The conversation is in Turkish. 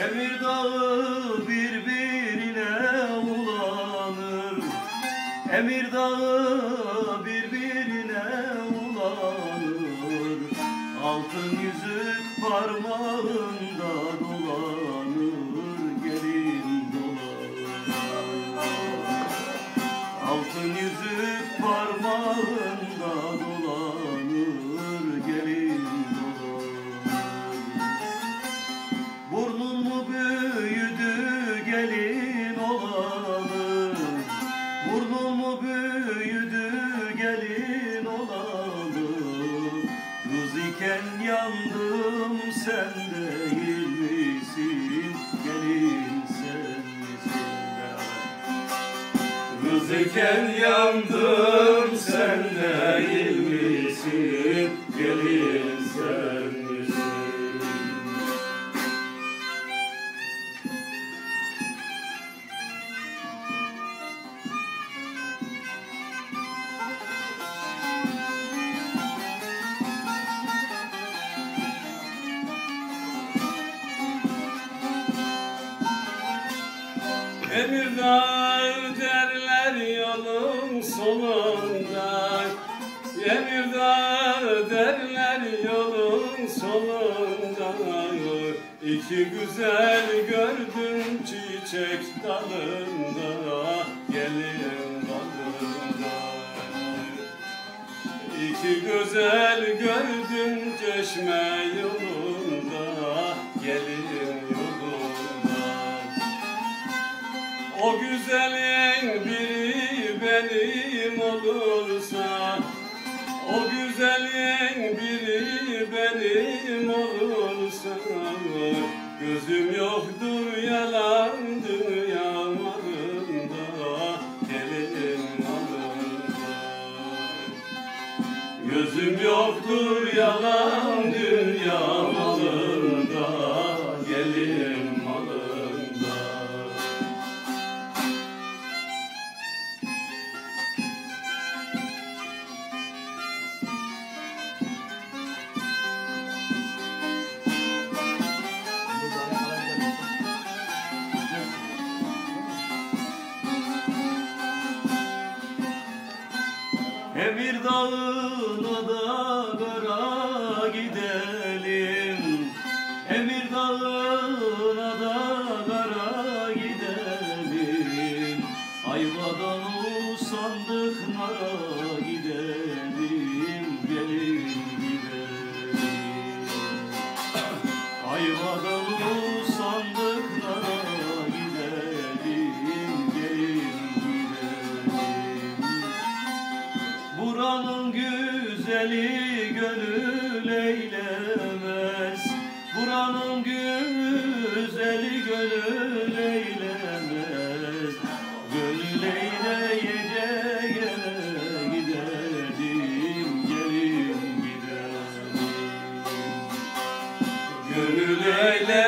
Emir dağı birbirine ulanır. Emir dağı birbirine ulanır. Altın yüzük parmağında dolanır Kız iken yandım sen değil misin? Gelin sen misin? Emirdağ yolun sonunda Emirdağ derler yolun sonunda İki güzel gördüm çiçek dalında Gelin dalında. İki güzel gördüm çeşme yolunda Gelin yolunda. O güzelin biri benim olursa O güzelin biri benim olursa. Gözüm yoktur yalan dünyalarında Gelin malında Gözüm yoktur yalan dünya Emir dağına da kara Buranın güzeli gönül eylemez. Buranın güzeli gönül eylemez. Gönül eyleyeceğe gidelim Gelin gidelim Gönül eyle